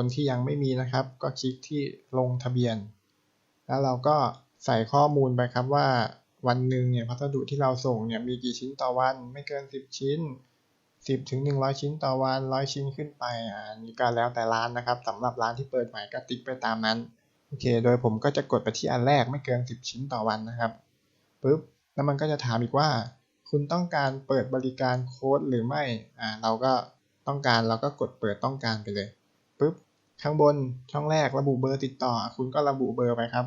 คนที่ยังไม่มีนะครับ ก็คลิกที่ลงทะเบียน แล้วเราก็ใส่ข้อมูลไปครับว่าวันหนึ่งเนี่ยพัสดุที่เราส่งเนี่ยมีกี่ชิ้นต่อวัน ไม่เกิน 10 ชิ้น 10ถึง100 ชิ้นต่อวัน 100 ชิ้นขึ้นไปอ่านี่ก็แล้วแต่ร้านนะครับสำหรับร้านที่เปิดใหม่ก็ติ๊กไปตามนั้นโอเค โดยผมก็จะกดไปที่อันแรกไม่เกิน 10 ชิ้นต่อวันนะครับปุ๊บแล้วมันก็จะถามอีกว่า คุณต้องการเปิดบริการโค้ดหรือไม่อ่าเราก็ต้องการเราก็กดเปิดต้องการไปเลยปุ๊บ ข้างบนช่องแรกระบุเบอร์ติดต่อ คุณก็ระบุเบอร์ไปครับ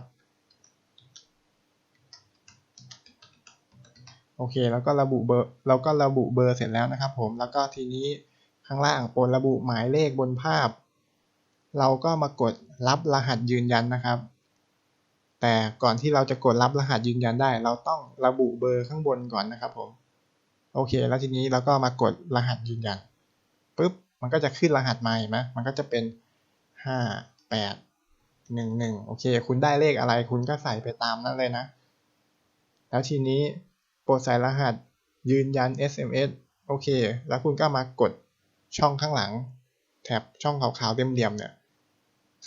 โอเค แล้วก็ระบุเบอร์เราก็ระบุเบอร์เสร็จแล้วนะครับ ผมแล้วก็ทีนี้ข้างล่างปรดระบุหมายเลขบนภาพ เราก็มากดรับรหัสยืนยันนะครับ แต่ก่อนที่เราจะกดรับรหัสยืนยันได้ เราต้องระบุเบอร์ข้างบนก่อนนะครับผมโอเค แล้วทีนี้เราก็มากดรหัสยืนยันปุ๊บมันก็จะขึ้นรหัสมาเห็นไหมมันก็จะเป็น ห้าแปดหนึ่งหนึ่งโอเค คุณได้เลขอะไรคุณก็ใส่ไปตามนั้นเลยนะ แล้วทีนี้โปรดใส่รหัสยืนยัน SMS โอเค แล้วคุณก็มากดช่องข้างหลัง แถบช่องขาวๆเหลี่ยมๆเนี่ย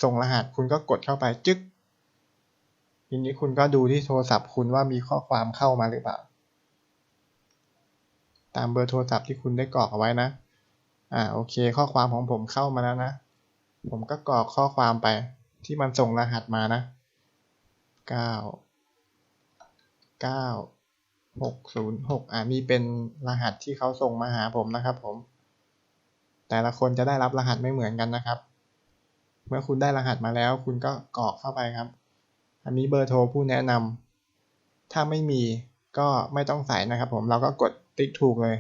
ส่งรหัสคุณก็กดเข้าไปจึ๊กทีนี้คุณก็ดูที่โทรศัพท์คุณว่ามีข้อความเข้ามาหรือเปล่า ตามเบอร์โทรศัพท์ที่คุณได้กรอกเอาไว้นะ อ่าโอเค ข้อความของผมเข้ามาแล้วนะ ผมก็กรอกข้อความไป ที่มันส่งรหัสมานะเก้าเก้าหกศูนย์หกอ่านี่เป็นรหัสที่เขาส่งมาหาผมนะครับผม แต่ละคนจะได้รับรหัสไม่เหมือนกันนะครับ เมื่อคุณได้รหัสมาแล้ว คุณก็กรอกเข้าไปครับ อันนี้เบอร์โทรผู้แนะนำถ้าไม่มีก็ไม่ต้องใส่นะครับผมเราก็กดติ๊กถูกเลย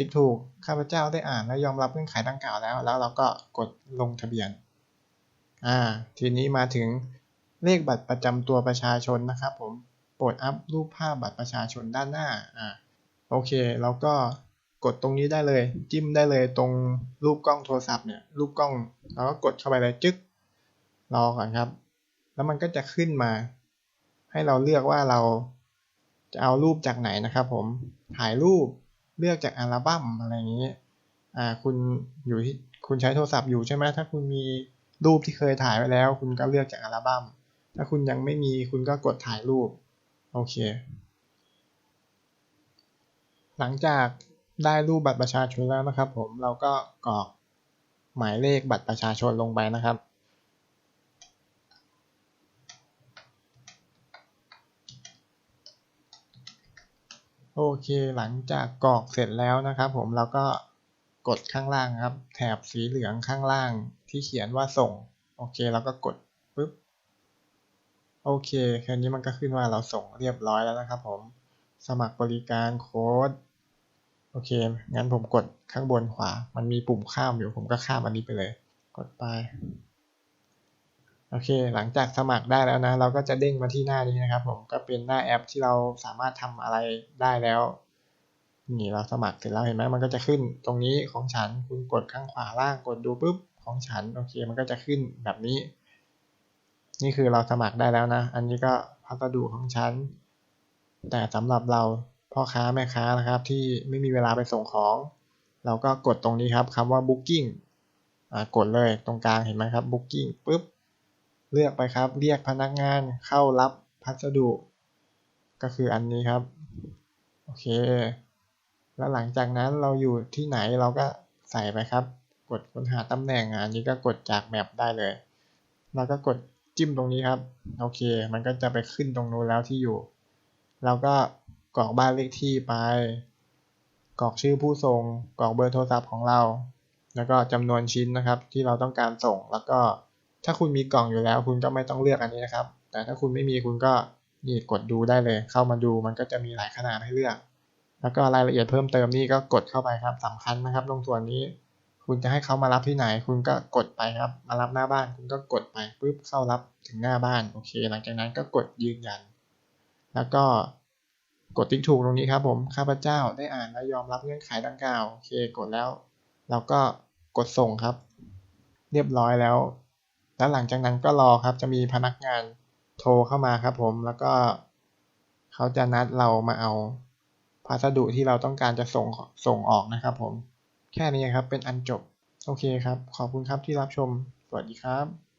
ติ๊กถูก ข้าพเจ้าได้อ่านและยอมรับเงื่อนไขดังกล่าวแล้ว แล้วเราก็กดลงทะเบียน อ่า ทีนี้มาถึงเลขบัตรประจำตัวประชาชนนะครับผม โปรดอัพรูปภาพบัตรประชาชนด้านหน้า อ่า โอเคเราก็กดตรงนี้ได้เลย จิ้มได้เลยตรงรูปกล้องโทรศัพท์เนี่ย รูปกล้อง เราก็กดเข้าไปเลยจึ๊ก รอก่อนครับ แล้วมันก็จะขึ้นมา ให้เราเลือกว่าเราจะเอารูปจากไหนนะครับผม ถ่ายรูป เลือกจากอัลบั้มอะไรอย่างนี้ อ่าคุณอยู่ที่คุณใช้โทรศัพท์อยู่ใช่ไหมถ้าคุณมีรูปที่เคยถ่ายไว้แล้ว คุณก็เลือกจากอัลบั้ม ถ้าคุณยังไม่มีคุณก็กดถ่ายรูป โอเค หลังจากได้รูปบัตรประชาชนแล้วนะครับ ผมเราก็กรอกหมายเลขบัตรประชาชนลงไปนะครับ โอเคหลังจากกรอกเสร็จแล้วนะครับผมเราก็กดข้างล่างครับ แถบสีเหลืองข้างล่างที่เขียนว่าส่ง โอเคเราก็กดปุ๊บโอเคแค่นี้มันก็ขึ้นว่าเราส่งเรียบร้อยแล้วนะครับผมสมัครบริการโค้ดโอเค งั้นผมกดข้างบนขวา มันมีปุ่มข้ามอยู่ผมก็ข้ามอันนี้ไปเลย กดไป โอเค หลังจากสมัครได้แล้วนะ เราก็จะเด้งมาที่หน้านี้นะครับ ผม ก็เป็นหน้าแอปที่เราสามารถทำอะไรได้แล้ว นี่เราสมัครเสร็จแล้วเห็นไหมมันก็จะขึ้นตรงนี้ของฉัน คุณกดข้างขวาล่างกดดูปุ๊บของฉัน โอเค มันก็จะขึ้นแบบนี้ นี่คือเราสมัครได้แล้วนะ อันนี้ก็พัสดุของฉัน แต่สำหรับเราพ่อค้าแม่ค้านะครับที่ไม่มีเวลาไปส่งของ เราก็กดตรงนี้ครับคำว่า booking อ่ากดเลยตรงกลางเห็นไหมครับ booking ปุ๊บ เลือกไปครับ เรียกพนักงานเข้ารับพัสดุ ก็คืออันนี้ครับ โอเค แล้วหลังจากนั้นเราอยู่ที่ไหนเราก็ใส่ไปครับ กดค้นหาตำแหน่งอันนี้ก็กดจากแมปได้เลยเราก็กดจิ้มตรงนี้ครับ โอเค มันก็จะไปขึ้นตรงนู้นแล้วที่อยู่ เราก็กรอกบ้านเลขที่ไป กรอกชื่อผู้ส่ง กรอกเบอร์โทรศัพท์ของเรา แล้วก็จำนวนชิ้นนะครับ ที่เราต้องการส่ง แล้วก็ ถ้าคุณมีกล่องอยู่แล้ว คุณก็ไม่ต้องเลือกอันนี้นะครับ แต่ถ้าคุณไม่มีคุณก็นี่กดดูได้เลย เข้ามาดูมันก็จะมีหลายขนาดให้เลือก แล้วก็รายละเอียดเพิ่มเติมนี่ก็กดเข้าไปครับสำคัญนะครับตรงส่วนนี้ คุณจะให้เขามารับที่ไหน คุณก็กดไปครับ มารับหน้าบ้าน คุณก็กดไปปุ๊บเข้ารับถึงหน้าบ้านโอเค หลังจากนั้นก็กดยืนยัน แล้วก็กดติ๊กถูกตรงนี้ครับผมข้าพเจ้าได้อ่านและยอมรับเงื่อนไขดังกล่าวโอเคกดแล้ว เราก็กดส่งครับ เรียบร้อยแล้ว แล้วหลังจากนั้นก็รอครับจะมีพนักงานโทรเข้ามาครับผมแล้วก็เขาจะนัดเรามาเอาพัสดุที่เราต้องการจะส่งส่งออกนะครับผม แค่นี้ครับเป็นอันจบ โอเคครับ ขอบคุณครับที่รับชม สวัสดีครับ